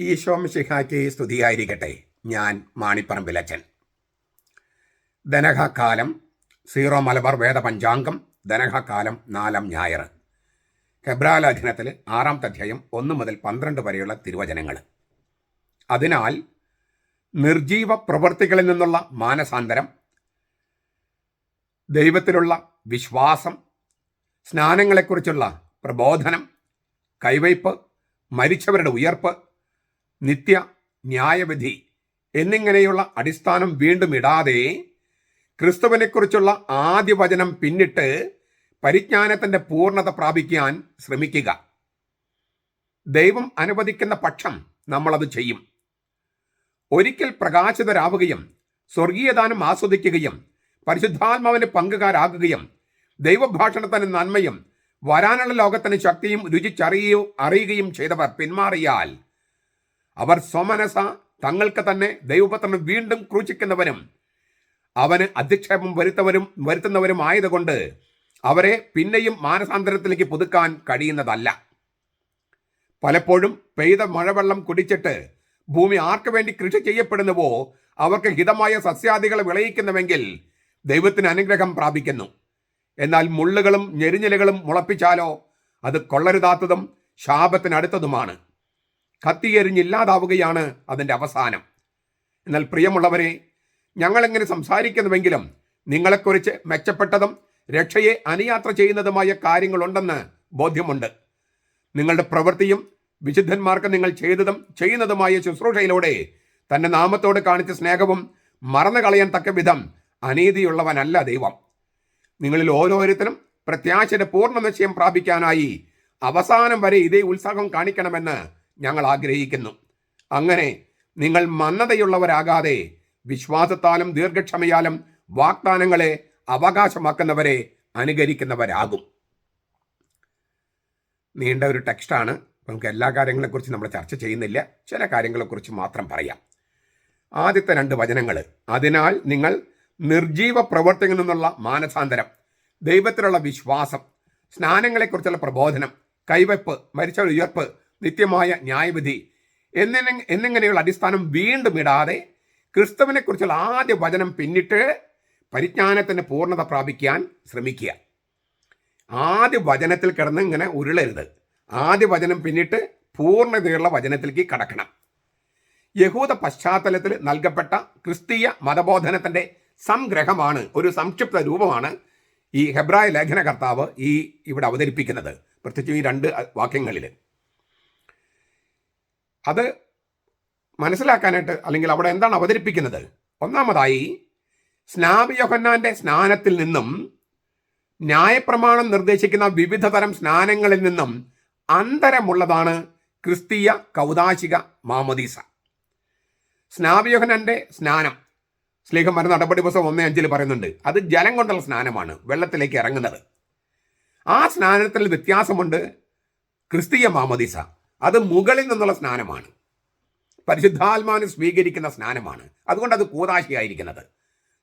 ഈശോ മിശിഹായ്ക്ക് സ്തുതിയായിരിക്കട്ടെ. ഞാൻ മാണിപ്പറമ്പിലച്ചൻ ധനഹക്കാലം സീറോ മലബാർ വേദ പഞ്ചാംഗം ധനഹക്കാലം നാലാം ഞായർ. ഹെബ്രാലേഖനത്തിൽ ആറാമത്തെ അധ്യായം ഒന്ന് മുതൽ പന്ത്രണ്ട് വരെയുള്ള തിരുവചനങ്ങൾ. അതിനാൽ നിർജീവ പ്രവൃത്തികളിൽ നിന്നുള്ള മാനസാന്തരം ദൈവത്തിലുള്ള വിശ്വാസം സ്നാനങ്ങളെക്കുറിച്ചുള്ള പ്രബോധനം കൈവയ്പ് മരിച്ചവരുടെ ഉയർപ്പ് നിത്യ ന്യായവിധി എന്നിങ്ങനെയുള്ള അടിസ്ഥാനം വീണ്ടും ഇടാതെ ക്രിസ്തുവിനെക്കുറിച്ചുള്ള ആദ്യ വചനം പിന്നിട്ട് പരിജ്ഞാനത്തിന്റെ പൂർണത പ്രാപിക്കാൻ ശ്രമിക്കുക. ദൈവം അനുവദിക്കുന്ന പക്ഷം നമ്മളത് ചെയ്യും. ഒരിക്കൽ പ്രകാശിതരാവുകയും സ്വർഗീയദാനം ആസ്വദിക്കുകയും പരിശുദ്ധാത്മാവിന് പങ്കുകാരാകുകയും ദൈവഭാഷണത്തിന് നന്മയും വരാനുള്ള ലോകത്തിന് ശക്തിയും രുചിച്ചറിയോ അറിയുകയും ചെയ്തവർ പിന്മാറിയാൽ അവർ സ്വമനസ തങ്ങൾക്ക് തന്നെ ദൈവപത്രം വീണ്ടും ക്രൂശിക്കുന്നവരും അവന് അധിക്ഷേപം വരുത്തവരും വരുത്തുന്നവരും ആയതുകൊണ്ട് അവരെ പിന്നെയും മാനസാന്തരത്തിലേക്ക് പുതുക്കാൻ കഴിയുന്നതല്ല. പലപ്പോഴും പെയ്ത മഴവെള്ളം കുടിച്ചിട്ട് ഭൂമി ആർക്കു വേണ്ടി കൃഷി ചെയ്യപ്പെടുന്നുവോ അവർക്ക് ഹിതമായ സസ്യാദികൾ വിളയിക്കുന്നുവെങ്കിൽ ദൈവത്തിന് അനുഗ്രഹം പ്രാപിക്കുന്നു. എന്നാൽ മുള്ളുകളും ഞെരിഞ്ഞലുകളും മുളപ്പിച്ചാലോ അത് കൊള്ളരുതാത്തതും ശാപത്തിനടുത്തതുമാണ്. കത്തിയെരിഞ്ഞില്ലാതാവുകയാണ് അതിന്റെ അവസാനം. എന്നാൽ പ്രിയമുള്ളവരെ ഞങ്ങളെങ്ങനെ സംസാരിക്കുന്നുവെങ്കിലും നിങ്ങളെക്കുറിച്ച് മെച്ചപ്പെട്ടതും രക്ഷയെ അനുയാത്ര ചെയ്യുന്നതുമായ കാര്യങ്ങളുണ്ടെന്ന് ബോധ്യമുണ്ട്. നിങ്ങളുടെ പ്രവൃത്തിയും വിശുദ്ധന്മാർക്ക് നിങ്ങൾ ചെയ്തതും ചെയ്യുന്നതുമായ ശുശ്രൂഷയിലൂടെ തന്റെ നാമത്തോട് കാണിച്ച സ്നേഹവും മറന്നു കളയാൻ തക്ക വിധം അനീതിയുള്ളവനല്ല ദൈവം. നിങ്ങളിൽ ഓരോരുത്തരും പ്രത്യാശയുടെ പൂർണ നിശ്ചയം പ്രാപിക്കാനായി അവസാനം വരെ ഇതേ ഉത്സാഹം കാണിക്കണമെന്ന് ഞങ്ങൾ ആഗ്രഹിക്കുന്നു. അങ്ങനെ നിങ്ങൾ മന്നതയുള്ളവരാകാതെ വിശ്വാസത്താലും ദീർഘക്ഷമയാലും വാഗ്ദാനങ്ങളെ അവകാശമാക്കുന്നവരെ അനുകരിക്കുന്നവരാകും. നീണ്ട ഒരു ടെക്സ്റ്റാണ്. നമുക്ക് എല്ലാ കാര്യങ്ങളെക്കുറിച്ച് നമ്മൾ ചർച്ച ചെയ്യുന്നില്ല. ചില കാര്യങ്ങളെക്കുറിച്ച് മാത്രം പറയാം. ആദ്യത്തെ രണ്ട് വചനങ്ങൾ അതിനാൽ നിങ്ങൾ നിർജീവ പ്രവർത്തികളിൽ നിന്നുള്ള മാനസാന്തരം ദൈവത്തിലുള്ള വിശ്വാസം സ്നാനങ്ങളെക്കുറിച്ചുള്ള പ്രബോധനം കൈവെപ്പ് മരിച്ച ഉയർപ്പ് നിത്യമായ ന്യായവിധി. എന്നിങ്ങനെ എന്നിങ്ങനെയുള്ള അടിസ്ഥാനം വീണ്ടും ഇടാതെ ക്രിസ്തുവിനെക്കുറിച്ചുള്ള ആദ്യ വചനം പിന്നിട്ട് പരിജ്ഞാനത്തിന് പൂർണത പ്രാപിക്കാൻ ശ്രമിക്കുക. ആദ്യ വചനത്തിൽ കിടന്ന് ഇങ്ങനെ ഉരുളരുത്. ആദ്യ വചനം പിന്നിട്ട് പൂർണതയുള്ള വചനത്തിലേക്ക് കടക്കണം. യഹൂദ പശ്ചാത്തലത്തിൽ നൽകപ്പെട്ട ക്രിസ്തീയ മതബോധനത്തിന്റെ സംഗ്രഹമാണ് ഒരു സംക്ഷിപ്ത രൂപമാണ് ഈ ഹെബ്രായ ലേഖനകർത്താവ് ഈ ഇവിടെ അവതരിപ്പിക്കുന്നത്. പ്രത്യേകിച്ച് ഈ രണ്ട് വാക്യങ്ങളിൽ അത് മനസ്സിലാക്കാനായിട്ട് അല്ലെങ്കിൽ അവിടെ എന്താണ് അവതരിപ്പിക്കുന്നത്? ഒന്നാമതായി സ്നാപിയൊഹന്നാന്റെ സ്നാനത്തിൽ നിന്നും ന്യായപ്രമാണം നിർദ്ദേശിക്കുന്ന വിവിധ തരം സ്നാനങ്ങളിൽ നിന്നും അന്തരമുള്ളതാണ് ക്രിസ്തീയ കൗതാശിക മാമദീസ. സ്നാപയോഹനന്റെ സ്നാനം സ്ലീഹന്മാർ നടപടി പുസ്തകം ഒന്നേ അഞ്ചിൽ പറയുന്നുണ്ട് അത് ജലം കൊണ്ടുള്ള സ്നാനമാണ് വെള്ളത്തിലേക്ക് ഇറങ്ങുന്നത്. ആ സ്നാനത്തിൽ വ്യത്യാസമുണ്ട് ക്രിസ്തീയ മാമദീസ. അത് മുകളിൽ നിന്നുള്ള സ്നാനമാണ്. പരിശുദ്ധാത്മാവിന് സ്വീകരിക്കുന്ന സ്നാനമാണ്. അതുകൊണ്ട് അത് കൂതാശിയായിരിക്കുന്നത്.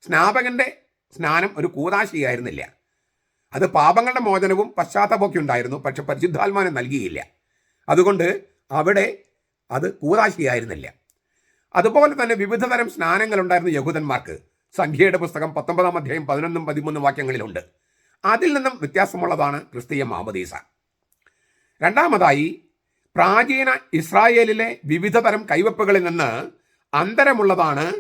സ്നാപകന്റെ സ്നാനം ഒരു കൂതാശിയായിരുന്നില്ല. അത് പാപങ്ങളുടെ മോചനവും പശ്ചാത്തലമൊക്കെ ഉണ്ടായിരുന്നു. പക്ഷെ പരിശുദ്ധാത്മാവിനെ നൽകിയില്ല. അതുകൊണ്ട് അവിടെ അത് കൂതാശിയായിരുന്നില്ല. അതുപോലെ തന്നെ വിവിധ തരം സ്നാനങ്ങളുണ്ടായിരുന്നു യഹൂദന്മാർക്ക്. സംഖ്യയുടെ പുസ്തകം പത്തൊമ്പതാം അധ്യായം പതിനൊന്നും പതിമൂന്നും വാക്യങ്ങളിലുണ്ട്. അതിൽ നിന്നും വ്യത്യാസമുള്ളതാണ് ക്രിസ്തീയ മാമദീസ. രണ്ടാമതായി പ്രാചീന ഇസ്രായേലിലെ വിവിധ തരം കൈവപ്പുകളിൽ നിന്ന് അന്തരമുള്ളതാണ്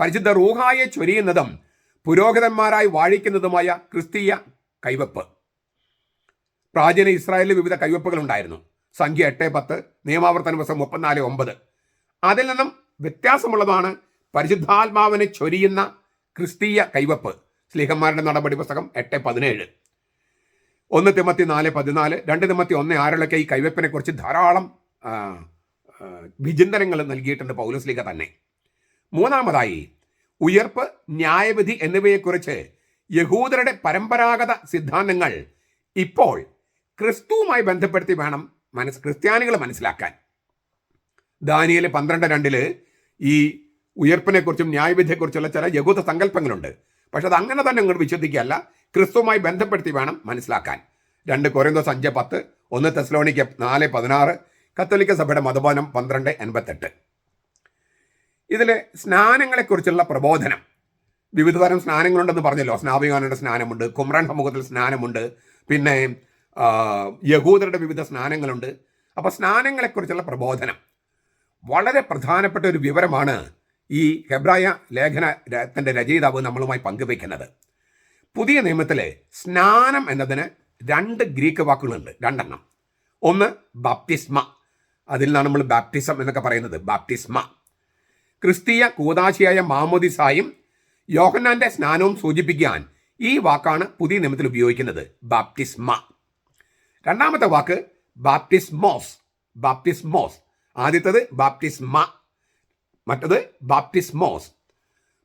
പരിശുദ്ധ റൂഹായെ ചൊരിയുന്നതും പുരോഹിതന്മാരായി വാഴിക്കുന്നതുമായ ക്രിസ്തീയ കൈവപ്പ്. പ്രാചീന ഇസ്രായേലിൽ വിവിധ കൈവപ്പുകൾ ഉണ്ടായിരുന്നു. സംഖ്യ എട്ട് പത്ത് നിയമാവർത്തന പുസ്തകം മുപ്പത്തിനാല് ഒമ്പത്. അതിൽ നിന്നും വ്യത്യാസമുള്ളതാണ് പരിശുദ്ധാത്മാവിനെ ചൊരിയുന്ന ക്രിസ്തീയ കൈവപ്പ്. സ്ലീഹന്മാരുടെ നടപടി പുസ്തകം എട്ട് പതിനേഴ്. ഒന്ന് തിമത്തി നാല് പതിനാല് രണ്ട് തിമത്തി ഒന്ന് ആറിലൊക്കെ ഈ കൈവപ്പിനെ കുറിച്ച് ധാരാളം വിചിന്തനങ്ങൾ നൽകിയിട്ടുണ്ട് പൗലസ്ലിക തന്നെ. മൂന്നാമതായി ഉയർപ്പ് ന്യായവിധി എന്നിവയെക്കുറിച്ച് യഹൂദരുടെ പരമ്പരാഗത സിദ്ധാന്തങ്ങൾ ഇപ്പോൾ ക്രിസ്തുവുമായി ബന്ധപ്പെടുത്തി വേണം മനസ് ക്രിസ്ത്യാനികൾ മനസ്സിലാക്കാൻ. ദാനിയൽ പന്ത്രണ്ട് രണ്ടിൽ ഈ ഉയർപ്പിനെക്കുറിച്ചും ന്യായവിധിയെക്കുറിച്ചുള്ള ചില യഹൂദ സങ്കല്പങ്ങളുണ്ട്. പക്ഷെ അത് അങ്ങനെ തന്നെ അങ്ങോട്ട് വിശ്വസിക്കുകയല്ല. ക്രിസ്തുവുമായി ബന്ധപ്പെടുത്തി വേണം മനസ്സിലാക്കാൻ. രണ്ട് കൊറിന്തോസ് അഞ്ച് പത്ത് ഒന്ന് തെസ്ലോണിക്ക് നാല് പതിനാറ് കത്തോലിക്ക സഭയുടെ മതബോധനം പന്ത്രണ്ട് എൺപത്തെട്ട്. ഇതിൽ സ്നാനങ്ങളെക്കുറിച്ചുള്ള പ്രബോധനം. വിവിധ തരം സ്നാനങ്ങളുണ്ടെന്ന് പറഞ്ഞല്ലോ. സ്നാപികാനയുടെ സ്നാനമുണ്ട് കുമ്രാൻ സമൂഹത്തിൽ സ്നാനമുണ്ട് പിന്നെ യഹൂദരുടെ വിവിധ സ്നാനങ്ങളുണ്ട്. അപ്പോൾ സ്നാനങ്ങളെക്കുറിച്ചുള്ള പ്രബോധനം. വളരെ പ്രധാനപ്പെട്ട ഒരു വിവരമാണ് ഈ ഹെബ്രായ ലേഖന രചയിതാവ് നമ്മളുമായി പങ്കുവയ്ക്കുന്നത്. പുതിയ നിയമത്തിലെ സ്നാനം എന്നതിന് രണ്ട് ഗ്രീക്ക് വാക്കുകളുണ്ട് രണ്ടെണ്ണം. ഒന്ന് ബാപ്റ്റിസ്മ അതിൽ നിന്നാണ് നമ്മൾ ബാപ്റ്റിസം എന്നൊക്കെ പറയുന്നത് ബാപ്റ്റിസ്മ. ക്രിസ്തീയ കൂതാശിയായ മാമോദിസായും യോഹന്നാന്റെ സ്നാനവും സൂചിപ്പിക്കാൻ ഈ വാക്കാണ് പുതിയ നിയമത്തിൽ ഉപയോഗിക്കുന്നത് ബാപ്റ്റിസ്മ. രണ്ടാമത്തെ വാക്ക് ബാപ്റ്റിസ്മോസ് ബാപ്റ്റിസ്മോസ്. ആദ്യത്തത് ബാപ്റ്റിസ്മ മറ്റത് ബാപ്റ്റിസ്മോസ്.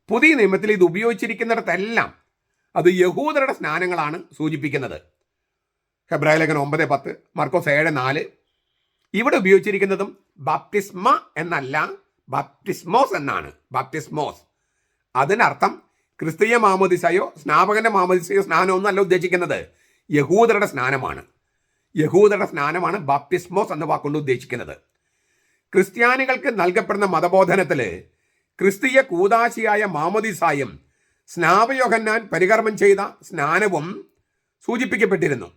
പുതിയ നിയമത്തിൽ ഇത് ഉപയോഗിച്ചിരിക്കുന്നിടത്തെല്ലാം അത് യഹൂദരുടെ സ്നാനങ്ങളാണ് സൂചിപ്പിക്കുന്നത്. ഹെബ്രായ ഒമ്പത് പത്ത് മർക്കോസ് ഏഴ് നാല്. ഇവിടെ ഉപയോഗിച്ചിരിക്കുന്നതും ബാപ്റ്റിസ്മ എന്നല്ല ബാപ്റ്റിസ്മോസ് എന്നാണ്. ബാപ്റ്റിസ്മോസ് അതിനർത്ഥം ക്രിസ്തീയ മാമോദിസയോ സ്നാപകന്റെ മാമോദിസയോ സ്നാനമോ ഒന്നല്ല ഉദ്ദേശിക്കുന്നത്. യഹൂദരുടെ സ്നാനമാണ്. യഹൂദരുടെ സ്നാനമാണ് ബാപ്റ്റിസ്മോസ് എന്ന വാക്കുകൊണ്ട് ഉദ്ദേശിക്കുന്നത്. ക്രിസ്ത്യാനികൾക്ക് നൽകപ്പെടുന്ന മതബോധനത്തിൽ ക്രിസ്തീയ കൂതാശിയായ മാമോദിസായും സ്നാപയോഹന്നാൻ പരികർമ്മം ചെയ്ത സ്നാനവും സൂചിപ്പിക്കപ്പെട്ടിരുന്നു.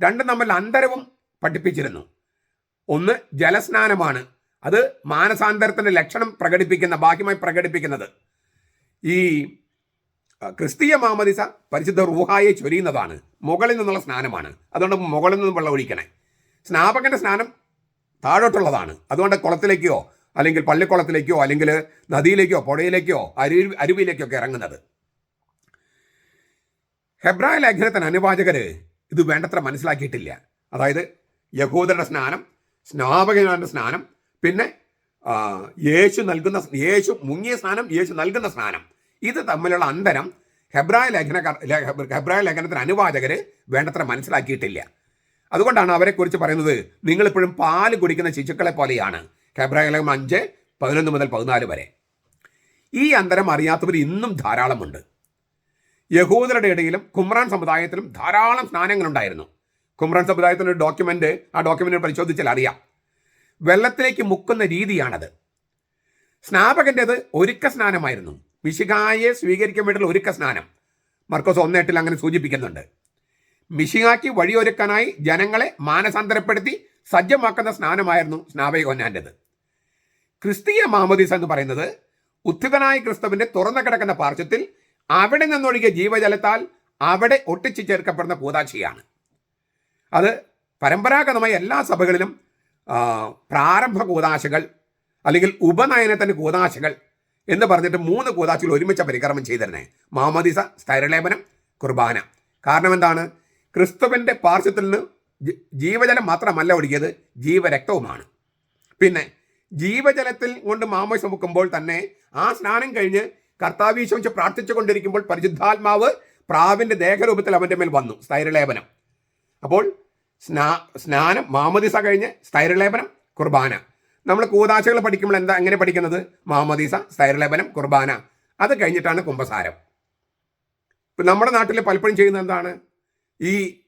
രണ്ടും നമ്മൾ അന്തരവും പഠിപ്പിച്ചിരുന്നു. ഒന്ന് ജലസ്നാനമാണ്. അത് മാനസാന്തരത്തിന്റെ ലക്ഷണം പ്രകടിപ്പിക്കുന്ന ബാഹ്യമായി പ്രകടിപ്പിക്കുന്നത്. ഈ ക്രിസ്തീയ മാമദിസ പരിശുദ്ധ റൂഹായെ ചൊരിയുന്നതാണ്. മുകളിൽ നിന്നുള്ള സ്നാനമാണ്. അതുകൊണ്ട് മുകളിൽ നിന്നും വെള്ളം ഒഴിക്കണേ. സ്നാപകന്റെ സ്നാനം താഴോട്ടുള്ളതാണ്. അതുകൊണ്ട് കുളത്തിലേക്കോ അല്ലെങ്കിൽ പള്ളിക്കുളത്തിലേക്കോ അല്ലെങ്കിൽ നദിയിലേക്കോ പുഴയിലേക്കോ അരു അരുവിയിലേക്കോ ഒക്കെ ഇറങ്ങുന്നത്. ഹെബ്രായ ലേഖനത്തിന് അനുവാചകർ ഇത് വേണ്ടത്ര മനസ്സിലാക്കിയിട്ടില്ല. അതായത് യഹൂദരുടെ സ്നാനം സ്നാപകന്മാരുടെ സ്നാനം പിന്നെ യേശു നൽകുന്ന യേശു മുങ്ങിയ സ്നാനം യേശു നൽകുന്ന സ്നാനം. ഇത് തമ്മിലുള്ള അന്തരം ഹെബ്രായ ലേഖന ഹെബ്രായ ലേഖനത്തിന് അനുവാചകർ വേണ്ടത്ര മനസ്സിലാക്കിയിട്ടില്ല. അതുകൊണ്ടാണ് അവരെക്കുറിച്ച് പറയുന്നത് നിങ്ങളിപ്പോഴും പാൽ കുടിക്കുന്ന ശിശുക്കളെ പോലെയാണ് ഹെബ്രായ ലേഖനം അഞ്ച് പതിനൊന്ന് മുതൽ പതിനാല് വരെ. ഈ അന്തരം അറിയാത്തവർ ഇന്നും ധാരാളമുണ്ട്. യഹൂദരുടെ ഇടയിലും കുമ്രാൻ സമുദായത്തിലും ധാരാളം സ്നാനങ്ങളുണ്ടായിരുന്നു. കുമ്രാൻ സമുദായത്തിന്റെ ഒരു ഡോക്യുമെന്റ് ആ ഡോക്യുമെന്റ് പരിശോധിച്ചാൽ അറിയാം. വെള്ളത്തിലേക്ക് മുക്കുന്ന രീതിയാണത്. സ്നാപകന്റെത് ഒരുക്ക സ്നാനമായിരുന്നു. മിശികായെ സ്വീകരിക്കാൻ വേണ്ടിയുള്ള ഒരുക്ക സ്നാനം. മർക്കോസ് ഒന്നെട്ടിൽ അങ്ങനെ സൂചിപ്പിക്കുന്നുണ്ട്. മിശികാക്ക് വഴിയൊരുക്കാനായി ജനങ്ങളെ മാനസാന്തരപ്പെടുത്തി സജ്ജമാക്കുന്ന സ്നാനമായിരുന്നു സ്നാപയോന്നാന്റെത് ക്രിസ്തീയ മാമോദീസ എന്ന് പറയുന്നത് ഉത്ഥിതനായ ക്രിസ്തുവിന്റെ തുറന്നു കിടക്കുന്ന പാർശ്വത്തിൽ അവിടെ നിന്നൊഴുകിയ ജീവജലത്താൽ അവിടെ ഒട്ടിച്ചു ചേർക്കപ്പെടുന്ന കൂതാശിയാണ്. അത് പരമ്പരാഗതമായ എല്ലാ സഭകളിലും പ്രാരംഭ കൂതാശകൾ അല്ലെങ്കിൽ ഉപനയനത്തിന്റെ കൂതാശകൾ എന്ന് പറഞ്ഞിട്ട് മൂന്ന് കൂതാശകൾ ഒരുമിച്ച് പരിക്രമം ചെയ്തിരുന്നേ. മാമോദിസ സ്ഥൈരലേപനം കുർബാന. കാരണം എന്താണ്? ക്രിസ്തുവിന്റെ പാർശ്വത്തിൽ നിന്ന് ജീവജലം മാത്രമല്ല ഒഴുകിയത് ജീവരക്തവുമാണ്. പിന്നെ ജീവജലത്തിൽ കൊണ്ട് മാമോശ മുക്കുമ്പോൾ തന്നെ ആ സ്നാനം കഴിഞ്ഞ് കർത്താവീശോച്ച് പ്രാർത്ഥിച്ചു കൊണ്ടിരിക്കുമ്പോൾ പരിശുദ്ധാത്മാവ് പ്രാവിന്റെ ദേഹരൂപത്തിൽ അവന്റെ മേൽ വന്നു സ്ഥൈരലേപനം. അപ്പോൾ സ്നാ സ്നാനം മാമദിസ കഴിഞ്ഞ് സ്ഥൈരലേപനം കുർബാന. നമ്മൾ കൂതാശകൾ പഠിക്കുമ്പോൾ എന്താ എങ്ങനെ പഠിക്കുന്നത്? മാമദീസ സ്ഥൈരലേപനം കുർബാന. അത് കഴിഞ്ഞിട്ടാണ് കുംഭസാരം. ഇപ്പം നമ്മുടെ നാട്ടിൽ പലപ്പോഴും ചെയ്യുന്നത് എന്താണ്? ഈ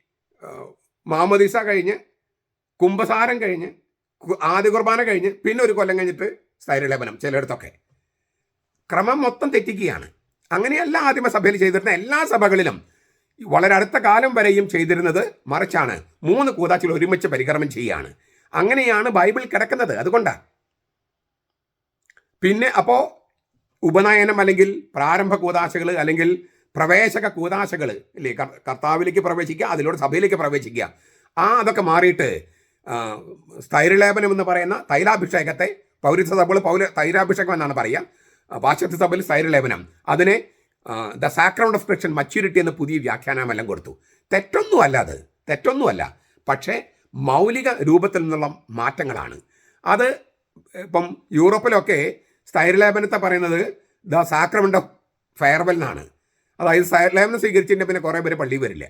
മാമദീസ കഴിഞ്ഞ് കുംഭസാരം കഴിഞ്ഞ് ആദ്യ കുർബാന കഴിഞ്ഞ് പിന്നെ ഒരു കൊല്ലം കഴിഞ്ഞിട്ട് സ്ഥൈര്യലേപനം ചിലയിടത്തൊക്കെ. ക്രമം മൊത്തം തെറ്റിക്കുകയാണ്. അങ്ങനെയല്ല ആദിമ സഭയിൽ ചെയ്തിരുന്ന എല്ലാ സഭകളിലും വളരെ അടുത്ത കാലം വരെയും ചെയ്തിരുന്നത് മറിച്ചാണ്. മൂന്ന് കൂതാച്ചിൽ ഒരുമിച്ച് പരിക്രമം ചെയ്യുകയാണ് അങ്ങനെയാണ് ബൈബിൾ കിടക്കുന്നത്. അതുകൊണ്ടാണ് പിന്നെ അപ്പോൾ ഉപനയനം അല്ലെങ്കിൽ പ്രാരംഭ കൂതാശകൾ അല്ലെങ്കിൽ പ്രവേശക കൂതാശകൾ ഇല്ലേ? കർത്താവിലേക്ക് പ്രവേശിക്കുക അതിലൂടെ സഭയിലേക്ക് പ്രവേശിക്കുക. ആ അതൊക്കെ മാറിയിട്ട് ആ, സ്ഥൈര്യലേപനം എന്ന് പറയുന്ന തൈലാഭിഷേകത്തെ പൗരത്വ സഭകൾ പൗര തൈരാഭിഷേകം എന്നാണ് പറയുക. പാശ്ചാത്യ സഭയിൽ തൈരലേപനം. അതിനെ the sacrament of Christian maturity എന്ന പുതിയ വ്യാഖ്യാനമെല്ലാം കൊടുത്തു. തെറ്റൊന്നുമല്ല അത്. തെറ്റൊന്നുമല്ല. പക്ഷേ മൗലിക രൂപത്തിൽ നിന്നുള്ള മാറ്റങ്ങളാണ്. അത് ഇപ്പം യൂറോപ്പിലൊക്കെ സ്ഥൈര്യലേപനത്തെ പറയുന്നത് ദ സാക്രമെന്റ് ഓഫ് ഫെയർവെൽ എന്നാണ്. അതായത് സ്ഥൈര്യലേപനം സ്വീകരിച്ചിട്ട് പിന്നെ കുറേ പേര് പള്ളിയിൽ വരില്ല.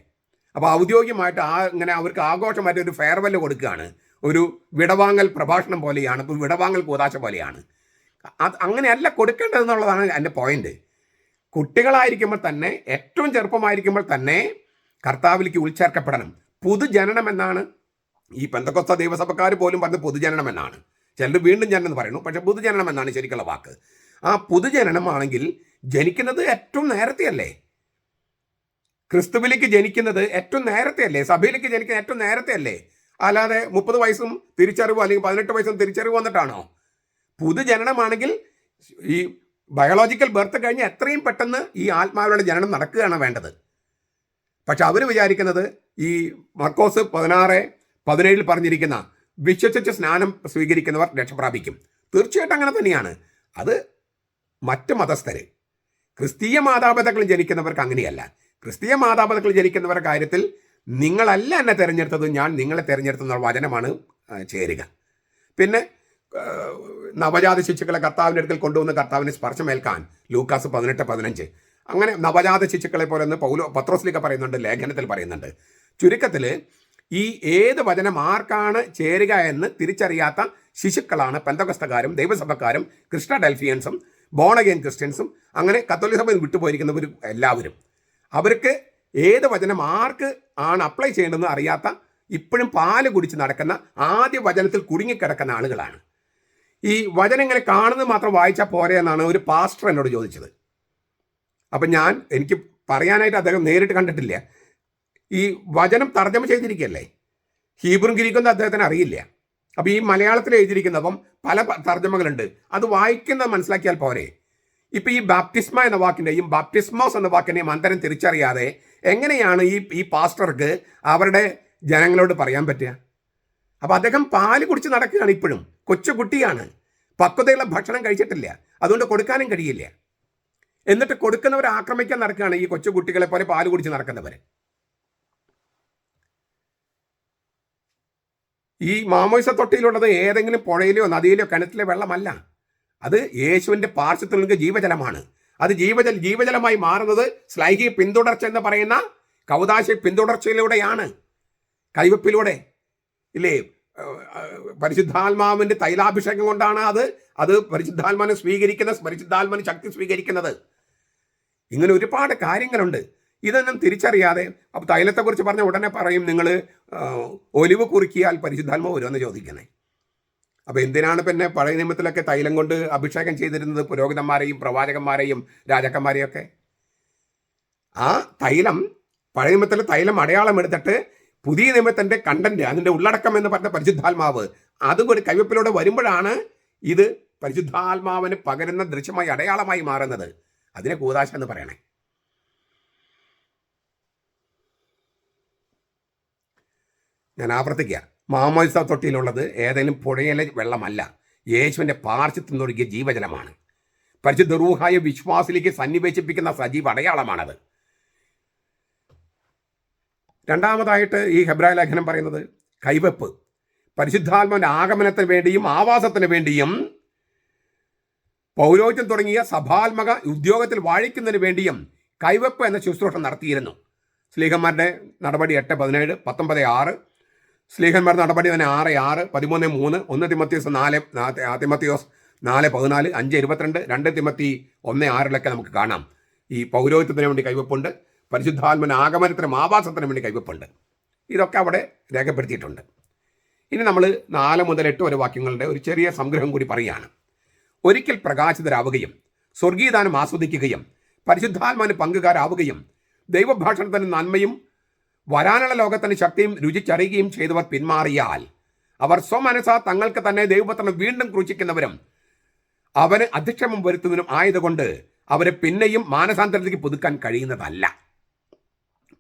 അപ്പോൾ ഔദ്യോഗികമായിട്ട് ആ ഇങ്ങനെ അവർക്ക് ആഘോഷമായിട്ട് ഒരു ഫെയർവെൽ കൊടുക്കുകയാണ്. ഒരു വിടവാങ്ങൽ പ്രഭാഷണം പോലെയാണ് ഇപ്പോൾ വിടവാങ്ങൽ കൂതാശ പോലെയാണ്. അത് അങ്ങനെയല്ല കൊടുക്കേണ്ടതെന്നുള്ളതാണ് എന്റെ പോയിന്റ് കുട്ടികളായിരിക്കുമ്പോൾ തന്നെ ഏറ്റവും ചെറുപ്പമായിരിക്കുമ്പോൾ തന്നെ കർത്താവിലേക്ക് ഉൾച്ചേർക്കപ്പെടണം. പുതുജനനം എന്നാണ്. ഈ പെന്തക്കൊസ്ത ദൈവസഭക്കാർ പോലും പറഞ്ഞ പൊതുജനനം എന്നാണ്. ചിലർ വീണ്ടും ജനനം എന്ന് പറയുന്നു പക്ഷെ പൊതുജനനം എന്നാണ് ശരിക്കുള്ള വാക്ക്. ആ പൊതുജനനമാണെങ്കിൽ ജനിക്കുന്നത് ഏറ്റവും നേരത്തെ അല്ലേ ക്രിസ്തുവിലേക്ക് ജനിക്കുന്നത് ഏറ്റവും നേരത്തെ അല്ലേ സഭയിലേക്ക് ജനിക്കുന്നത് ഏറ്റവും നേരത്തെ അല്ലേ അല്ലാതെ മുപ്പത് വയസ്സും തിരിച്ചറിവ് അല്ലെങ്കിൽ പതിനെട്ട് വയസ്സും തിരിച്ചറിവ് വന്നിട്ടാണോ? പുതുജനനമാണെങ്കിൽ ഈ ബയോളജിക്കൽ ബർത്ത് കഴിഞ്ഞ് എത്രയും പെട്ടെന്ന് ഈ ആത്മാവിലുള്ള ജനനം നടക്കുകയാണ് വേണ്ടത്. പക്ഷെ അവർ വിചാരിക്കുന്നത് ഈ മർക്കോസ് പതിനാറ് പതിനേഴിൽ പറഞ്ഞിരിക്കുന്ന വിശ്വസിച്ച് സ്നാനം സ്വീകരിക്കുന്നവർ രക്ഷപ്രാപിക്കും തീർച്ചയായിട്ടും അങ്ങനെ തന്നെയാണ്. അത് മറ്റ് മതസ്ഥര് ക്രിസ്തീയ മാതാപിതാക്കൾ ജനിക്കുന്നവർക്ക് അങ്ങനെയല്ല. ക്രിസ്തീയ മാതാപിതാക്കൾ ജനിക്കുന്നവരുടെ കാര്യത്തിൽ നിങ്ങളല്ല എന്നെ തിരഞ്ഞെടുത്തത് ഞാൻ നിങ്ങളെ തിരഞ്ഞെടുത്തെന്നുള്ള വചനമാണ് ചേരുക. പിന്നെ നവജാത ശിശുക്കളെ കർത്താവിന്റെ അടുക്കൽ കൊണ്ടുവന്ന് കർത്താവിനെ സ്പർശമേൽക്കാൻ ലൂക്കാസ് പതിനെട്ട് പതിനഞ്ച്. അങ്ങനെ നവജാത ശിശുക്കളെ പോലെ ഒന്ന് പൗലോ പത്രോസ്ലിക്ക പറയുന്നുണ്ട് ലേഖനത്തിൽ പറയുന്നുണ്ട്. ചുരുക്കത്തിൽ ഈ ഏത് വചനം ആർക്കാണ് ചേരുക എന്ന് തിരിച്ചറിയാത്ത ശിശുക്കളാണ് പെന്തകസ്തക്കാരും ദൈവസഭക്കാരും കൃഷ്ണ ഡെൽഫിയൻസും ബോണഗെയിൻ ക്രിസ്ത്യൻസും അങ്ങനെ കത്തോലിക് സഭയിൽ വിട്ടുപോയിരിക്കുന്നവർ എല്ലാവരും. അവർക്ക് ഏത് വചനം ആർക്ക് ആണ് അപ്ലൈ ചെയ്യേണ്ടതെന്ന് അറിയാത്ത ഇപ്പോഴും പാൽ കുടിച്ച് നടക്കുന്ന ആദ്യ വചനത്തിൽ കുടുങ്ങിക്കിടക്കുന്ന ആളുകളാണ്. ഈ വചനം ഇങ്ങനെ കാണുന്നത് മാത്രം വായിച്ചാൽ പോരെ എന്നാണ് ഒരു പാസ്റ്റർ എന്നോട് ചോദിച്ചത്. അപ്പം ഞാൻ എനിക്ക് പറയാനായിട്ട് അദ്ദേഹം നേരിട്ട് കണ്ടിട്ടില്ല. ഈ വചനം തർജമ ചെയ്തിരിക്കുകയല്ലേ? ഹീബ്രും ഗ്രീക്കൊന്നും അദ്ദേഹത്തിന് അറിയില്ല. അപ്പം ഈ മലയാളത്തിൽ എഴുതിയിരിക്കുന്നപ്പം പല തർജമകളുണ്ട്. അത് വായിക്കുന്നത് മനസ്സിലാക്കിയാൽ പോരെ. ഇപ്പൊ ഈ ബാപ്റ്റിസ്മ എന്ന വാക്കിന്റെയും ബാപ്റ്റിസ്മോസ് എന്ന വാക്കിന്റെയും അന്തരം തിരിച്ചറിയാതെ എങ്ങനെയാണ് ഈ ഈ പാസ്റ്റർക്ക് അവരുടെ ജനങ്ങളോട് പറയാൻ പറ്റുക? അപ്പൊ അദ്ദേഹം പാൽ കുടിച്ച് നടക്കുകയാണ് ഇപ്പോഴും. കൊച്ചുകുട്ടിയാണ് പക്വതയുള്ള ഭക്ഷണം കഴിച്ചിട്ടില്ല. അതുകൊണ്ട് കൊടുക്കാനും കഴിയില്ല. എന്നിട്ട് കൊടുക്കുന്നവരെ ആക്രമിക്കാൻ നടക്കുകയാണ് ഈ കൊച്ചുകുട്ടികളെ പോലെ പാൽ കുടിച്ച് നടക്കുന്നവർ ഈ മാമോയിസ തൊട്ടിയിലുള്ളത് ഏതെങ്കിലും പുഴയിലോ നദിയിലോ കിണറ്റിലെ വെള്ളമല്ല. അത് യേശുവിന്റെ പാർശ്വത്തിൽ നിന്ന് ജീവജലമാണ്. അത് ജീവജല ജീവജലമായി മാറുന്നത് സ്ലൈഹി പിന്തുടർച്ച എന്ന് പറയുന്ന കൗതാശ പിന്തുടർച്ചയിലൂടെയാണ്. കൈവപ്പിലൂടെ. ഇല്ലേ? പരിശുദ്ധാത്മാവിന്റെ തൈലാഭിഷേകം കൊണ്ടാണ് അത്. അത് പരിശുദ്ധാത്മാവിനെ സ്വീകരിക്കുന്ന പരിശുദ്ധാത്മാവിന് ശക്തി സ്വീകരിക്കുന്നത്. ഇങ്ങനെ ഒരുപാട് കാര്യങ്ങളുണ്ട്. ഇതൊന്നും തിരിച്ചറിയാതെ അപ്പോൾ തൈലത്തെക്കുറിച്ച് പറഞ്ഞ ഉടനെ പറയും നിങ്ങൾ ഒലിവ് കുറുക്കിയാൽ പരിശുദ്ധാത്മാവ് വരുമെന്ന് ചോദിക്കണേ അപ്പോൾ എന്തിനാണ് പിന്നെ പഴയ നിയമത്തിലൊക്കെ തൈലം കൊണ്ട് അഭിഷേകം ചെയ്തിരുന്നത്? പുരോഹിതന്മാരെയും പ്രവാചകന്മാരെയും രാജാക്കന്മാരെയും ഒക്കെ ആ തൈലം പഴയ നിയമത്തിലെ തൈലം അടയാളം എടുത്തിട്ട് പുതിയ നിയമത്തിന്റെ കണ്ടന്റ് അതിന്റെ ഉള്ളടക്കം എന്ന് പറഞ്ഞ പരിശുദ്ധാത്മാവ് അതും ഒരു കൈവപ്പിലൂടെ വരുമ്പോഴാണ് ഇത് പരിശുദ്ധാത്മാവിന് പകരുന്ന ദൃശ്യമായി അടയാളമായി മാറുന്നത്. അതിനെ കൂതാശ എന്ന് പറയണേ. ഞാൻ ആവർത്തിക്കുക. മാമോത്സ തൊട്ടിയിലുള്ളത് ഏതെങ്കിലും പുഴയിലെ വെള്ളമല്ല. യേശുവിന്റെ പാർശ്വത്തിൽ നിന്നൊഴുകിയ ജീവജലമാണ്. പരിശുദ്ധ റൂഹായ വിശ്വാസിലേക്ക് സന്നിവേശിപ്പിക്കുന്ന സജീവ അടയാളമാണത്. രണ്ടാമതായിട്ട് ഈ ഹെബ്രായ ലേഖനം പറയുന്നത് കൈവെപ്പ്. പരിശുദ്ധാത്മാവിന്റെ ആഗമനത്തിന് വേണ്ടിയും ആവാസത്തിന് വേണ്ടിയും പൗരോഹിത്യം തുടങ്ങിയ സഭാത്മക ഉദ്യോഗത്തിൽ വാഴിക്കുന്നതിന് വേണ്ടിയും കൈവെപ്പ് എന്ന ശുശ്രൂഷ നടത്തിയിരുന്നു. സ്ലീഹന്മാരുടെ നടപടി എട്ട് പതിനേഴ് പത്തൊമ്പത് ആറ് സ്ലീഹന്മാരുടെ നടപടി തന്നെ ആറ് ആറ് പതിമൂന്ന് മൂന്ന് ഒന്ന് തിമത്തിയോസ് നാല് തിമത്തിയോസ് നാല് പതിനാല് അഞ്ച് ഇരുപത്തിരണ്ട് രണ്ട് തിമത്തി ഒന്ന് ആറിലൊക്കെ നമുക്ക് കാണാം. ഈ പൗരോഹിത്യത്തിന് വേണ്ടി കൈവപ്പുണ്ട്. പരിശുദ്ധാത്മന ആഗമനത്തിനും ആവാസത്തിനും വേണ്ടി കൈവപ്പുണ്ട്. ഇതൊക്കെ അവിടെ രേഖപ്പെടുത്തിയിട്ടുണ്ട്. ഇനി നമ്മൾ നാല് മുതൽ എട്ട് വരെ വാക്യങ്ങളുടെ ഒരു ചെറിയ സംഗ്രഹം കൂടി പറയുകയാണ്. ഒരിക്കൽ പ്രകാശിതരാവുകയും സ്വർഗീയദാനം ആസ്വദിക്കുകയും പരിശുദ്ധാത്മാവിന് പങ്കുകാരാവുകയും ദൈവഭാഷണത്തിന് നന്മയും വരാനുള്ള ലോകത്തിന് ശക്തിയും രുചിച്ചറിയുകയും ചെയ്തവർ പിന്മാറിയാൽ അവർ സ്വമനസ തങ്ങൾക്ക് തന്നെ ദൈവപത്രം വീണ്ടും ക്രൂശിക്കുന്നവരും അവന് അധിക്ഷമം വരുത്തുന്നതിനും ആയതുകൊണ്ട് അവരെ പിന്നെയും മാനസാന്തരത്തിലേക്ക് പുതുക്കാൻ കഴിയുന്നതല്ല.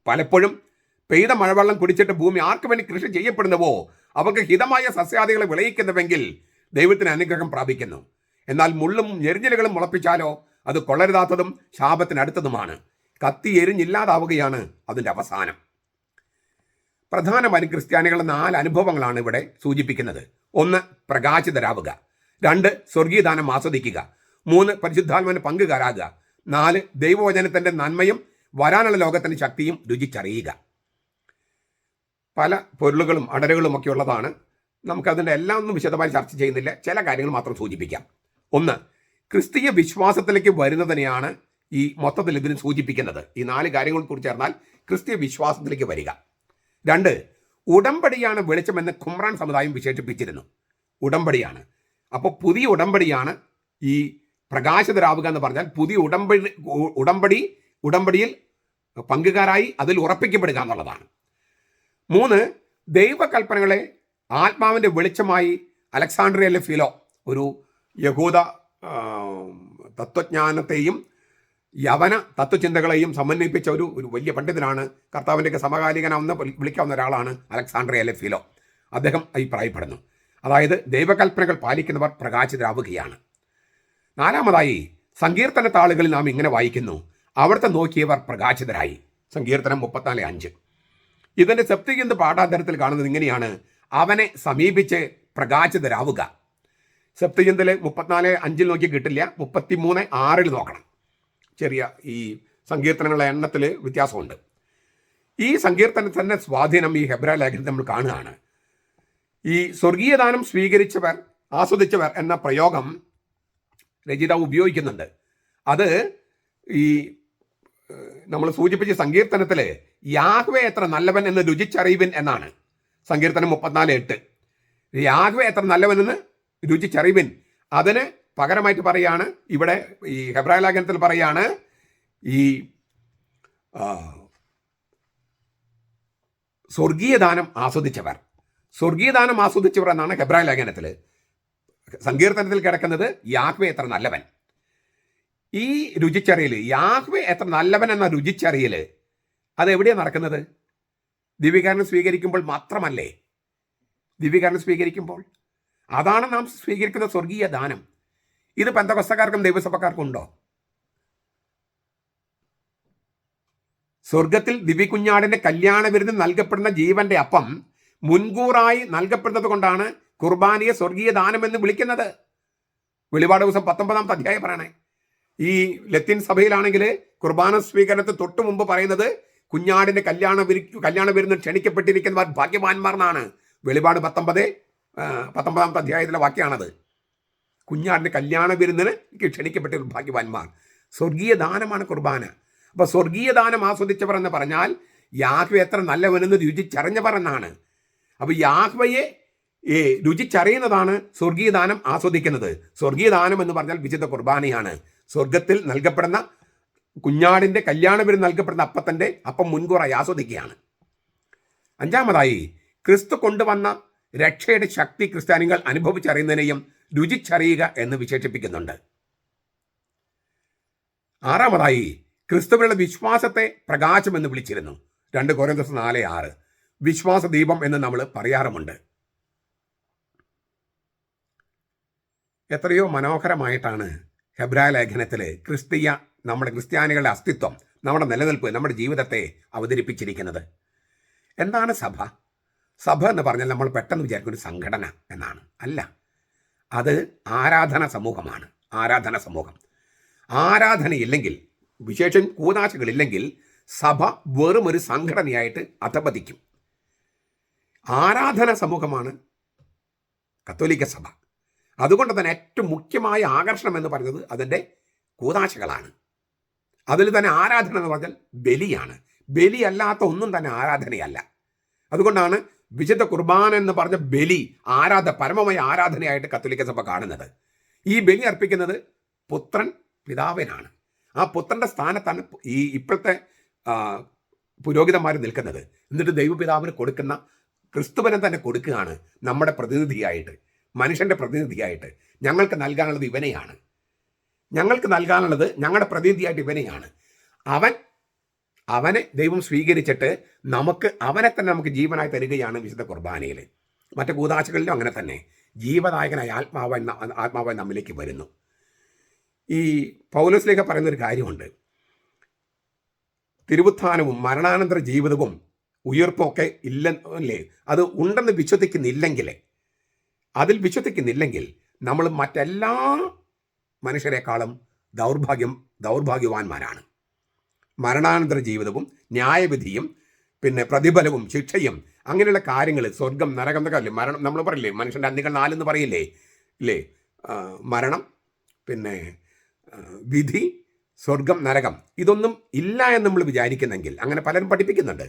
പലപ്പോഴും പെയ്ത മഴവെള്ളം കുടിച്ചിട്ട് ഭൂമി ആർക്കു വേണ്ടി കൃഷി ചെയ്യപ്പെടുന്നുവോ അവർക്ക് ഹിതമായ സസ്യാദികളെ വിളയിക്കുന്നുവെങ്കിൽ ദൈവത്തിന് അനുഗ്രഹം പ്രാപിക്കുന്നു. എന്നാൽ മുള്ളും ഞെരിഞ്ഞലുകളും മുളപ്പിച്ചാലോ അത് കൊള്ളരുതാത്തതും ശാപത്തിനടുത്തതുമാണ് കത്തി എരിഞ്ഞില്ലാതാവുകയാണ് അതിന്റെ അവസാനം. പ്രധാനമായും ക്രിസ്ത്യാനികളുടെ നാല് അനുഭവങ്ങളാണ് ഇവിടെ സൂചിപ്പിക്കുന്നത്. ഒന്ന് പ്രകാശിതരാവുക. രണ്ട് സ്വർഗീയദാനം ആസ്വദിക്കുക. മൂന്ന് പരിശുദ്ധാത്മന് പങ്കുകാരാകുക. നാല് ദൈവവചനത്തിന്റെ നന്മയും വരാനുള്ള ലോകത്തിന്റെ ശക്തിയും രുചിച്ചറിയുക. പല പൊരുളുകളും അടരുകളും ഒക്കെ ഉള്ളതാണ്. നമുക്കതിന്റെ എല്ലാം ഒന്നും വിശദമായി ചർച്ച ചെയ്യുന്നില്ല. ചില കാര്യങ്ങൾ മാത്രം സൂചിപ്പിക്കാം. ഒന്ന് ക്രിസ്തീയ വിശ്വാസത്തിലേക്ക് വരുന്നതിനെയാണ് ഈ മൊത്തത്തിൽ ഇതിന് സൂചിപ്പിക്കുന്നത്. ഈ നാല് കാര്യങ്ങളെ കുറിച്ച് ചേർന്നാൽ ക്രിസ്തീയ വിശ്വാസത്തിലേക്ക് വരിക. രണ്ട് ഉടമ്പടിയാണ് വെളിച്ചമെന്ന് കുമ്രാൻ സമുദായം വിശേഷിപ്പിച്ചിരുന്നു. ഉടമ്പടിയാണ്. അപ്പോൾ പുതിയ ഉടമ്പടിയാണ് ഈ പ്രകാശിതരാവുക എന്ന് പറഞ്ഞാൽ പുതിയ ഉടമ്പടി ഉടമ്പടി ഉടമ്പടിയിൽ പങ്കുകാരായി അതിൽ ഉറപ്പിക്കപ്പെടുക എന്നുള്ളതാണ്. മൂന്ന് ദൈവകൽപ്പനകളെ ആത്മാവിന്റെ വെളിച്ചമായി അലക്സാണ്ട്രിയയിലെ ഫിലോ ഒരു യഹൂദ തത്വജ്ഞാനത്തെയും യവന തത്വചിന്തകളെയും സമന്വയിപ്പിച്ച ഒരു ഒരു വലിയ പണ്ഡിതനാണ്. കർത്താവിന്റെയൊക്കെ സമകാലികനാവുന്ന വിളിക്കാവുന്ന ഒരാളാണ് അലക്സാണ്ട്രിയ ഫിലോ അദ്ദേഹം അഭിപ്രായപ്പെടുന്നു. അതായത് ദൈവകൽപ്പനകൾ പാലിക്കുന്നവർ പ്രകാശിതരാവുകയാണ്. നാലാമതായി സങ്കീർത്തന താളുകളിൽ നാം ഇങ്ങനെ വായിക്കുന്നു. അവിടുത്തെ നോക്കിയവർ പ്രകാശിതരായി. സങ്കീർത്തനം മുപ്പത്തിനാല് അഞ്ച്. ഇതിന്റെ സെപ്തികിന്ത് പാഠാന്തരത്തിൽ കാണുന്നത് ഇങ്ങനെയാണ്. അവനെ സമീപിച്ച് പ്രകാശിതരാവുക. സെപ്തികിന്തിൽ മുപ്പത്തിനാല് അഞ്ചിൽ നോക്കി കിട്ടില്ല. മുപ്പത്തിമൂന്ന് ആറിൽ നോക്കണം. ചെറിയ ഈ സങ്കീർത്തനങ്ങളുടെ എണ്ണത്തിൽ വ്യത്യാസമുണ്ട്. ഈ സങ്കീർത്തനത്തിന്റെ സ്വാധീനം ഈ ഹെബ്ര ലേഖനത്തിൽ നമ്മൾ കാണുകയാണ്. ഈ സ്വർഗീയദാനം സ്വീകരിച്ചവർ ആസ്വദിച്ചവർ എന്ന പ്രയോഗം രചിത ഉപയോഗിക്കുന്നുണ്ട്. അത് ഈ നമ്മൾ സൂചിപ്പിച്ച സങ്കീർത്തനത്തിൽ യാഹ്വെ എത്ര നല്ലവൻ എന്ന് രുചിച്ചറിവിൻ എന്നാണ്. സങ്കീർത്തനം മുപ്പത്തിനാല് എട്ട്. യാഹ്വെ എത്ര നല്ലവനെന്ന് രുചിച്ചറിവിൻ. അതിന് പകരമായിട്ട് പറയാണ്. ഇവിടെ ഈ ഹെബ്രായ ലേഖനത്തിൽ പറയാണ് ഈ സ്വർഗീയദാനം ആസ്വദിച്ചവർ. സ്വർഗീയദാനം ആസ്വദിച്ചവർ എന്നാണ് ഹെബ്രായ ലേഖനത്തിൽ സങ്കീർത്തനത്തിൽ കിടക്കുന്നത് യാഹ്വെ എത്ര നല്ലവൻ. ഈ രുചിച്ചറിയൽ യാഹ്വെ എത്ര നല്ലവൻ എന്ന രുചിച്ചറിയൽ അത് എവിടെയാണ് നടക്കുന്നത്? ദിവ്യകാരണം സ്വീകരിക്കുമ്പോൾ മാത്രമല്ലേ? ദിവ്യകാരണം സ്വീകരിക്കുമ്പോൾ. അതാണ് നാം സ്വീകരിക്കുന്ന സ്വർഗീയ ദാനം. ഇത് പന്തകൊസ്തക്കാർക്കും ദൈവസഭക്കാർക്കും ഉണ്ടോ? സ്വർഗത്തിൽ ദിവ്യകുഞ്ഞാടിന്റെ കല്യാണ വിരുന്ന് നൽകപ്പെടുന്ന ജീവന്റെ അപ്പം മുൻകൂറായി നൽകപ്പെടുന്നത് കൊണ്ടാണ് കുർബാനയെ സ്വർഗീയ ദാനം എന്ന് വിളിക്കുന്നത്. വെളിപാട് ദിവസം പത്തൊമ്പതാമത്തെ അധ്യായം പറയണേ. ഈ ലത്തീൻ സഭയിലാണെങ്കിൽ കുർബാന സ്വീകരണത്തിന് തൊട്ടു മുമ്പ് പറയുന്നത് കുഞ്ഞാടിന്റെ കല്യാണ വിരി കല്യാണ വിരുന്ന് ക്ഷണിക്കപ്പെട്ടിരിക്കുന്നവർ ഭാഗ്യവാന്മാർ എന്നാണ്. വെളിപാട് പത്തൊമ്പത് പത്തൊമ്പതാമത്തെ അധ്യായത്തിലെ വാക്യാണത്. കുഞ്ഞാടിന്റെ കല്യാണ വിരുന്നിന് എനിക്ക് ക്ഷണിക്കപ്പെട്ട ഭാഗ്യവാന്മാർ. സ്വർഗീയ ദാനമാണ് കുർബാന. അപ്പോൾ സ്വർഗീയ ദാനം ആസ്വദിച്ചവർ എന്ന് പറഞ്ഞാൽ യാഹ്വ എത്ര നല്ലവനെന്ന് രുചിച്ചറിഞ്ഞവർ എന്നാണ് അപ്പോൾ യാഹ്വയെ ഏ, രുചിച്ചറിയുന്നതാണ് സ്വർഗീയ ദാനം ആസ്വദിക്കുന്നത്. സ്വർഗീയ ദാനം എന്ന് പറഞ്ഞാൽ വിശുദ്ധ കുർബാനയാണ്. സ്വർഗത്തിൽ നൽകപ്പെടുന്ന കുഞ്ഞാടിന്റെ കല്യാണ വിരുന്ന് നൽകപ്പെടുന്ന അപ്പത്തന്റെ അപ്പം മുൻകൂറായി ആസ്വദിക്കുകയാണ്. അഞ്ചാമതായി ക്രിസ്തു കൊണ്ടുവന്ന രക്ഷയുടെ ശക്തി ക്രിസ്ത്യാനികൾ അനുഭവിച്ചറിയുന്നതിനെയും രുചിച്ചറിയുക എന്ന് വിശേഷിപ്പിക്കുന്നുണ്ട്. ആറാമതായി ക്രിസ്തുവിനുള്ള വിശ്വാസത്തെ പ്രകാശം എന്ന് വിളിച്ചിരുന്നു. രണ്ട് കോരന്തസ് നാല് ആറ്. വിശ്വാസ ദീപം എന്ന് നമ്മൾ പറയാറുമുണ്ട്. എത്രയോ മനോഹരമായിട്ടാണ് ഹെബ്രായ ലേഖനത്തിൽ ക്രിസ്തീയ നമ്മുടെ ക്രിസ്ത്യാനികളുടെ അസ്തിത്വം നമ്മുടെ നിലനിൽപ്പ് നമ്മുടെ ജീവിതത്തെ അവതരിപ്പിച്ചിരിക്കുന്നത്. എന്താണ് സഭ? സഭ എന്ന് പറഞ്ഞാൽ നമ്മൾ പെട്ടെന്ന് വിചാരിക്കുന്ന ഒരു സംഘടന എന്നാണ്. അല്ല. അത് ആരാധന സമൂഹമാണ് ആരാധന സമൂഹം. ആരാധനയില്ലെങ്കിൽ വിശേഷം കൂതാശകളില്ലെങ്കിൽ സഭ വെറും ഒരു സംഘടനയായിട്ട് അധപതിക്കും. ആരാധന സമൂഹമാണ് കത്തോലിക്ക സഭ. അതുകൊണ്ട് തന്നെ ഏറ്റവും മുഖ്യമായ ആകർഷണം എന്ന് പറയുന്നത് അതിന്റെ കൂതാശകളാണ്. അതിൽ തന്നെ ആരാധന എന്ന് പറഞ്ഞാൽ ബലിയാണ്. ബലിയല്ലാത്ത ഒന്നും തന്നെ ആരാധനയല്ല. അതുകൊണ്ടാണ് വിശുദ്ധ കുർബാന എന്ന് പറഞ്ഞ ബലി ആരാധ പരമമായ ആരാധനയായിട്ട് കത്തോലിക്ക സഭ കാണുന്നത്. ഈ ബലി അർപ്പിക്കുന്നത് പുത്രൻ പിതാവിനാണ്. ആ പുത്രന്റെ സ്ഥാനത്താണ് ഈ ഇപ്പോഴത്തെ പുരോഹിതന്മാർ നിൽക്കുന്നത്. എന്നിട്ട് ദൈവപിതാവിന് കൊടുക്കുന്ന ക്രിസ്തുവനെ തന്നെ കൊടുക്കുകയാണ് നമ്മുടെ പ്രതിനിധിയായിട്ട് മനുഷ്യന്റെ പ്രതിനിധിയായിട്ട്. ഞങ്ങൾക്ക് നൽകാനുള്ളത് ഇവനെയാണ്. ഞങ്ങൾക്ക് നൽകാനുള്ളത് ഞങ്ങളുടെ പ്രതിനിധിയായിട്ട് ഇവനെയാണ്. അവൻ അവനെ ദൈവം സ്വീകരിച്ചിട്ട് നമുക്ക് അവനെ തന്നെ നമുക്ക് ജീവനായി തരികയാണ് വിശുദ്ധ കുർബാനയിൽ. മറ്റു കൂതാശകളിലും അങ്ങനെ തന്നെ. ജീവദായകനായ ആത്മാവായി ന- ആത്മാവായി നമ്മിലേക്ക് വരുന്നു. ഈ പൗലോസിലേക്ക് പറയുന്നൊരു കാര്യമുണ്ട്. തിരുവുത്ഥാനവും മരണാനന്തര ജീവിതവും ഉയർപ്പും ഒക്കെ ഇല്ല അല്ലേ അത് ഉണ്ടെന്ന് വിശ്വസിക്കുന്നില്ലെങ്കിൽ അതിൽ വിശ്വസിക്കുന്നില്ലെങ്കിൽ നമ്മൾ മറ്റെല്ലാ മനുഷ്യരെക്കാളും ദൗർഭാഗ്യം ദൗർഭാഗ്യവാന്മാരാണ്. മരണാനന്തര ജീവിതവും ന്യായവിധിയും പിന്നെ പ്രതിഫലവും ശിക്ഷയും അങ്ങനെയുള്ള കാര്യങ്ങൾ സ്വർഗം നരകം എന്നൊക്കെ അല്ലേ മരണം നമ്മൾ പറയില്ലേ? മനുഷ്യന്റെ അന്തികൾ നാലെന്ന് പറയില്ലേ? ഇല്ലേ? മരണം പിന്നെ വിധി സ്വർഗം നരകം ഇതൊന്നും ഇല്ല എന്ന് നമ്മൾ വിചാരിക്കുന്നെങ്കിൽ അങ്ങനെ പലരും പഠിപ്പിക്കുന്നുണ്ട്.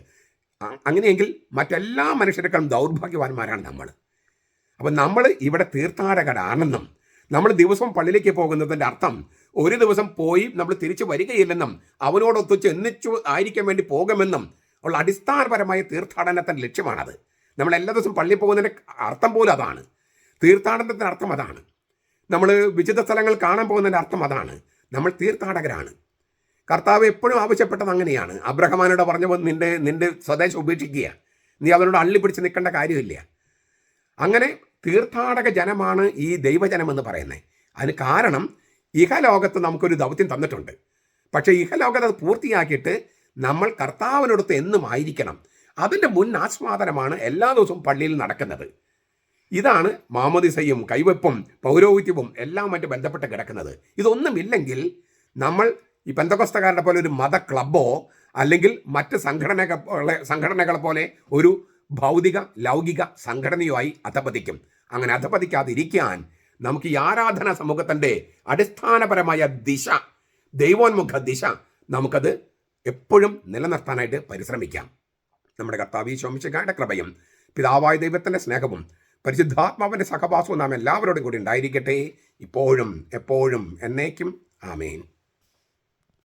അങ്ങനെയെങ്കിൽ മറ്റെല്ലാ മനുഷ്യരെക്കാളും ദൗർഭാഗ്യവാന്മാരാണ് നമ്മൾ അപ്പം നമ്മൾ ഇവിടെ തീർത്ഥാടകരാണെന്നും നമ്മൾ ദിവസവും പള്ളിയിലേക്ക് പോകുന്നതിന്റെ അർത്ഥം ഒരു ദിവസം പോയി നമ്മൾ തിരിച്ചു വരികയില്ലെന്നും അവനോടൊത്തു ചെന്നിച്ചു ആയിരിക്കാൻ വേണ്ടി പോകുമെന്നും ഉള്ള അടിസ്ഥാനപരമായ തീർത്ഥാടനത്തിന്റെ ലക്ഷ്യമാണത്. നമ്മൾ എല്ലാ ദിവസവും പള്ളിയിൽ പോകുന്നതിന്റെ അർത്ഥം പോലും അതാണ്. തീർത്ഥാടനത്തിന്റെ അർത്ഥം അതാണ്. നമ്മൾ വിചിത സ്ഥലങ്ങൾ കാണാൻ പോകുന്നതിന്റെ അർത്ഥം അതാണ്. നമ്മൾ തീർത്ഥാടകരാണ്. കർത്താവ് എപ്പോഴും ആവശ്യപ്പെട്ടത് അങ്ങനെയാണ്. അബ്രഹമാനോട് പറഞ്ഞപ്പോൾ നിന്റെ നിന്റെ സ്വദേശം ഉപേക്ഷിക്കുക. നീ അവനോട് അള്ളിപ്പിടിച്ച് നിൽക്കേണ്ട കാര്യമില്ല. അങ്ങനെ തീർത്ഥാടക ജനമാണ് ഈ ദൈവജനം എന്ന് പറയുന്നത്. അതിന് കാരണം ഇഹലോകത്ത് നമുക്കൊരു ദൗത്യം തന്നിട്ടുണ്ട്. പക്ഷേ ഇഹലോകത്ത് അത് പൂർത്തിയാക്കിയിട്ട് നമ്മൾ കർത്താവിനടുത്ത് എന്നും ആയിരിക്കണം. അതിന്റെ മുൻ ആസ്വാദനമാണ് എല്ലാ ദിവസവും പള്ളിയിൽ നടക്കുന്നത്. ഇതാണ് മാമോദിസയും കൈവെപ്പും പൗരോഹിത്യവും എല്ലാം മറ്റ് ബന്ധപ്പെട്ട് കിടക്കുന്നത്. ഇതൊന്നുമില്ലെങ്കിൽ നമ്മൾ ഈ പെന്തകൊസ്തക്കാരുടെ പോലെ ഒരു മത ക്ലബ്ബോ അല്ലെങ്കിൽ മറ്റ് സംഘടനകളെ സംഘടനകളെ പോലെ ഒരു ഭൗതിക ലൗകിക സംഘടനയുമായി അധപതിക്കും. അങ്ങനെ അധപതിക്കാതിരിക്കാൻ നമുക്ക് ഈ ആരാധന സമൂഹത്തിന്റെ അടിസ്ഥാനപരമായ ദിശ ദൈവോന്മുഖ ദിശ നമുക്കത് എപ്പോഴും നിലനിർത്താനായിട്ട് പരിശ്രമിക്കാം. നമ്മുടെ കർത്താവ് ശോമിശകാരുടെ കൃപയും പിതാവായ ദൈവത്തിന്റെ സ്നേഹവും പരിശുദ്ധാത്മാവിന്റെ സഹവാസവും നാം എല്ലാവരോടും കൂടി ഉണ്ടായിരിക്കട്ടെ. ഇപ്പോഴും എപ്പോഴും എന്നേക്കും. ആമേൻ.